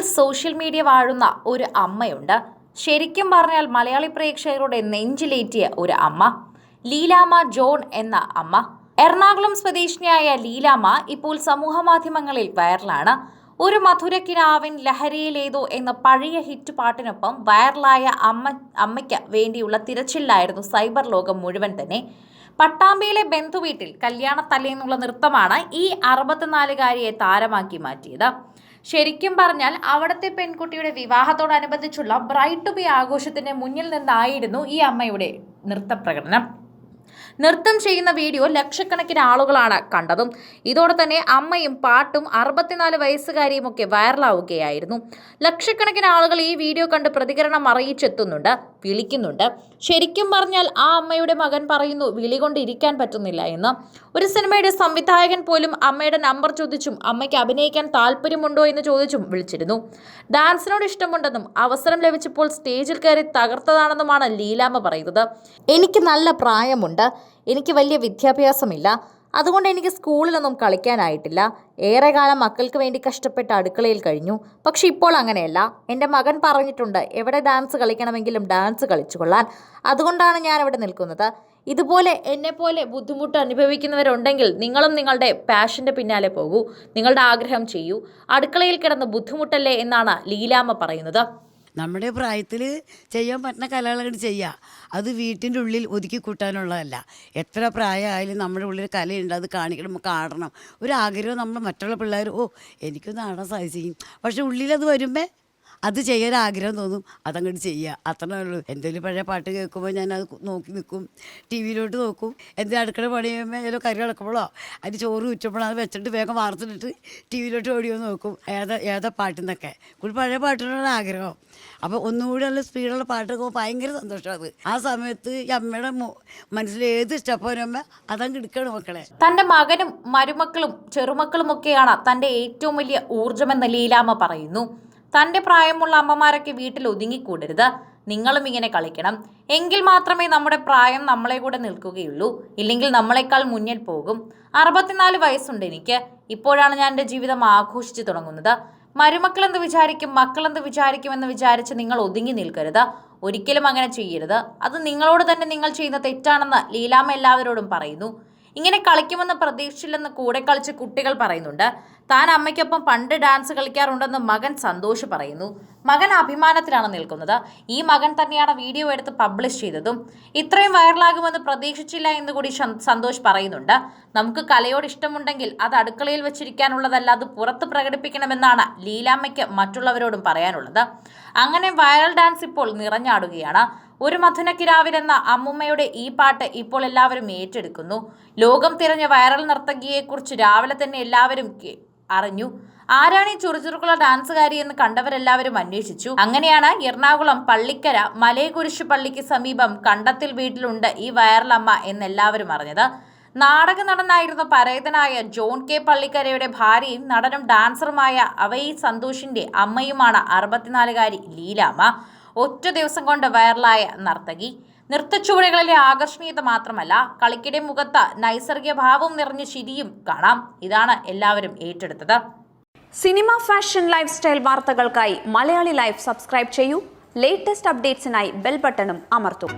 Social media വാഴുന്ന ഒരു അമ്മയുണ്ട്. ശരിക്കും പറഞ്ഞാൽ മലയാളി പ്രേക്ഷകരുടെ നെഞ്ചിലേറ്റിയ ഒരു അമ്മ. ലീലാമ്മ ജോൺ എന്ന അമ്മ. എറണാകുളം സ്വദേശിനിയായ ലീലാമ്മ ഇപ്പോൾ സമൂഹമാധ്യമങ്ങളിൽ വൈറലാണ്. ഒരു മധുരക്കിനാവിൻ ലഹരിയിലേതോ എന്ന പഴയ ഹിറ്റ് പാട്ടിനൊപ്പം വൈറലായ അമ്മ അമ്മയ്ക്ക് വേണ്ടിയുള്ള തിരച്ചിലായിരുന്നു സൈബർ ലോകം മുഴുവൻ തന്നെ. പട്ടാമ്പിയിലെ ബന്ധുവീട്ടിൽ കല്യാണത്തലേന്നുള്ള നൃത്തമാണ് ഈ അറുപത്തിനാലുകാരിയെ താരമാക്കി മാറ്റിയത്. ശരിക്കും പറഞ്ഞാൽ അവിടുത്തെ പെൺകുട്ടിയുടെ വിവാഹത്തോടനുബന്ധിച്ചുള്ള ബ്രൈറ്റ് ടു ബി ആഘോഷത്തിന്റെ മുന്നിൽ നിന്നായിരുന്നു ഈ അമ്മയുടെ നൃത്ത പ്രകടനം നൃത്തം ചെയ്യുന്ന വീഡിയോ ലക്ഷക്കണക്കിന് ആളുകളാണ് കണ്ടതും. ഇതോടെ തന്നെ അമ്മയും പാട്ടും അറുപത്തിനാല് വയസ്സുകാരിയും ഒക്കെ വൈറലാവുകയായിരുന്നു. ലക്ഷക്കണക്കിന് ആളുകൾ ഈ വീഡിയോ കണ്ട് പ്രതികരണം അറിയിച്ചെത്തുന്നുണ്ട്. വിളിക്കുന്നുണ്ട്. ശരിക്കും പറഞ്ഞാൽ ആ അമ്മയുടെ മകൻ പറയുന്നു വിളി കൊണ്ട് ഇരിക്കാൻ പറ്റുന്നില്ല എന്ന്. ഒരു സിനിമയുടെ സംവിധായകൻ പോലും അമ്മയുടെ നമ്പർ ചോദിച്ചും അമ്മയ്ക്ക് അഭിനയിക്കാൻ താല്പര്യമുണ്ടോ എന്ന് ചോദിച്ചും വിളിച്ചിരുന്നു. ഡാൻസിനോട് ഇഷ്ടമുണ്ടെന്നും അവസരം ലഭിച്ചപ്പോൾ സ്റ്റേജിൽ കയറി തകർത്തതാണെന്നുമാണ് ലീലാമ്മ പറയുന്നത്. എനിക്ക് നല്ല പ്രായമുണ്ട്. എനിക്ക് വലിയ വിദ്യാഭ്യാസമില്ല. അതുകൊണ്ട് എനിക്ക് സ്കൂളിലൊന്നും കളിക്കാനായിട്ടില്ല. ഏറെ കാലം മക്കൾക്ക് വേണ്ടി കഷ്ടപ്പെട്ട് അടുക്കളയിൽ കഴിഞ്ഞു. പക്ഷെ ഇപ്പോൾ അങ്ങനെയല്ല. എന്റെ മകൻ പറഞ്ഞിട്ടുണ്ട് എവിടെ ഡാൻസ് കളിക്കണമെങ്കിലും ഡാൻസ് കളിച്ചുകൊള്ളാൻ. അതുകൊണ്ടാണ് ഞാൻ ഇവിടെ നിൽക്കുന്നത്. ഇതുപോലെ എന്നെപ്പോലെ ബുദ്ധിമുട്ട് അനുഭവിക്കുന്നവരുണ്ടെങ്കിൽ നിങ്ങളും നിങ്ങളുടെ പാഷന്റെ പിന്നാലെ പോകൂ. നിങ്ങളുടെ ആഗ്രഹം ചെയ്യൂ. അടുക്കളയിൽ കിടന്ന് ബുദ്ധിമുട്ടല്ലേ എന്നാണ് ലീലാമ്മ പറയുന്നത്. നമ്മുടെ പ്രായത്തിൽ ചെയ്യാൻ പറ്റുന്ന കലകളൊക്കെ ചെയ്യുക അത് വീട്ടിന്റെ ഉള്ളിൽ ഒതുക്കി കൂട്ടാനുള്ളതല്ല. എത്ര പ്രായമായാലും നമ്മുടെ ഉള്ളിൽ കലയുണ്ട് അത് കാണിക്കണം കാണണം. ഒരു ആഗ്രഹം നമ്മൾ മറ്റുള്ള പിള്ളേർ ഓ എനിക്കൊന്ന് ആടാൻ സാധിക്കും പക്ഷെ ഉള്ളിലത് വരുമ്പോൾ അത് ചെയ്യാൻ ആഗ്രഹം തോന്നും. അതങ്ങോട്ട് ചെയ്യുക അത്രേ ഉള്ളൂ. എന്തെങ്കിലും പഴയ പാട്ട് കേൾക്കുമ്പോൾ ഞാൻ അത് നോക്കി നിൽക്കും ടി വിയിലോട്ട് നോക്കും. എന്തെങ്കിലും അടുക്കള പണി ചെയ്യുമ്പോൾ ഏതോ കറി കിടക്കുമ്പോഴോ അതിന് ചോറ് ഉച്ചപ്പോഴോ അത് വെച്ചിട്ട് വേഗം വാർത്തിട്ട് ടി വിയിലോട്ട് ഓടിയോ നോക്കും. ഏതാ ഏതാ പാട്ടെന്നൊക്കെ. കൂടി പഴയ പാട്ടിനോടാണ് ആഗ്രഹം. അപ്പോൾ ഒന്നുകൂടി നല്ല സ്പീഡുള്ള പാട്ട് കേൾക്കുമ്പോൾ ഭയങ്കര സന്തോഷമാണ് ആ സമയത്ത് ഈ അമ്മയുടെ മനസ്സിൽ ഏത് സ്റ്റെപ്പ് വരുമ്പോൾ അതങ്ങ് എടുക്കണം മക്കളെ. തന്റെ മകനും മരുമക്കളും ചെറുമക്കളുമൊക്കെയാണ് തന്റെ ഏറ്റവും വലിയ ഊർജമെന്ന ലീലാമ്മ പറയുന്നു. തന്റെ പ്രായമുള്ള അമ്മമാരൊക്കെ വീട്ടിൽ ഒതുങ്ങിക്കൂടരുത്. നിങ്ങളും ഇങ്ങനെ കളിക്കണം. എങ്കിൽ മാത്രമേ നമ്മുടെ പ്രായം നമ്മളെ കൂടെ നിൽക്കുകയുള്ളൂ. ഇല്ലെങ്കിൽ നമ്മളെക്കാൾ മുന്നിൽ പോകും. അറുപത്തിനാല് വയസ്സുണ്ട് എനിക്ക്. ഇപ്പോഴാണ് ഞാൻ എന്റെ ജീവിതം ആഘോഷിച്ചു തുടങ്ങുന്നത്. മരുമക്കൾ എന്ത് വിചാരിക്കും മക്കൾ എന്ത് വിചാരിക്കുമെന്ന് വിചാരിച്ച് നിങ്ങൾ ഒതുങ്ങി നിൽക്കരുത്. ഒരിക്കലും അങ്ങനെ ചെയ്യരുത്. അത് നിങ്ങളോട് തന്നെ നിങ്ങൾ ചെയ്യുന്ന തെറ്റാണെന്ന് ലീലാമ്മ എല്ലാവരോടും പറയുന്നു. ഇങ്ങനെ കളിക്കുമെന്ന് പ്രതീക്ഷിച്ചില്ലെന്ന് കൂടെ കളിച്ച് കുട്ടികൾ പറയുന്നുണ്ട്. താൻ അമ്മയ്ക്കൊപ്പം പണ്ട് ഡാൻസ് കളിക്കാറുണ്ടെന്ന് മകൻ സന്തോഷ് പറയുന്നു. മകൻ അഭിമാനത്തിലാണ് നിൽക്കുന്നത്. ഈ മകൻ തന്നെയാണ് വീഡിയോ എടുത്ത് പബ്ലിഷ് ചെയ്തതും. ഇത്രയും വൈറലാകുമെന്ന് പ്രതീക്ഷിച്ചില്ല എന്ന് കൂടി സന്തോഷ് പറയുന്നുണ്ട്. നമുക്ക് കലയോട് ഇഷ്ടമുണ്ടെങ്കിൽ അത് അടുക്കളയിൽ വെച്ചിരിക്കാനുള്ളതല്ല അത് പുറത്ത് പ്രകടിപ്പിക്കണമെന്നാണ് ലീലാമ്മയ്ക്ക് മറ്റുള്ളവരോടും പറയാനുള്ളത്. അങ്ങനെ വൈറൽ ഡാൻസ് ഇപ്പോൾ നിറഞ്ഞാടുകയാണ്. ഒരു മഥുനക്കിരാവിലെന്ന അമ്മുമ്മയുടെ ഈ പാട്ട് ഇപ്പോൾ എല്ലാവരും ഏറ്റെടുക്കുന്നു. ലോകം തിരഞ്ഞ വൈറൽ നർത്തകിയെക്കുറിച്ച് രാവിലെ തന്നെ എല്ലാവരും അറിഞ്ഞു. ആരാണ് ഈ ചുറുചുറുക്കുള്ള ഡാൻസുകാരി എന്ന് കണ്ടവരെല്ലാവരും അന്വേഷിച്ചു. അങ്ങനെയാണ് എറണാകുളം പള്ളിക്കര മലയകുരിശ് പള്ളിക്ക് സമീപം കണ്ടത്തിൽ വീട്ടിലുണ്ട് ഈ വൈറൽ അമ്മ എന്നെല്ലാവരും അറിഞ്ഞത്. നാടക നടനായിരുന്ന പരേതനായ ജോൺ കെ പള്ളിക്കരയുടെ ഭാര്യയും നടനും ഡാൻസറുമായ അവയി സന്തോഷിന്റെ അമ്മയുമാണ് അറുപത്തിനാലുകാരി ലീലാമ്മ. ഒറ്റ ദിവസം കൊണ്ട് വൈറലായ നർത്തകി. നൃത്തച്ചുവടുകളിലെ ആകർഷണീയത മാത്രമല്ല കളിക്കിടെ മുഖത്ത് നൈസർഗിക ഭാവം നിറഞ്ഞ ശിരിയും കാണാം. ഇതാണ് എല്ലാവരും ഏറ്റെടുത്തത്. സിനിമ ഫാഷൻ ലൈഫ് സ്റ്റൈൽ വാർത്തകൾക്കായി മലയാളി ലൈഫ് സബ്സ്ക്രൈബ് ചെയ്യൂ. ലേറ്റസ്റ്റ് അപ്ഡേറ്റ്സിനായി ബെൽ ബട്ടണും അമർത്തും.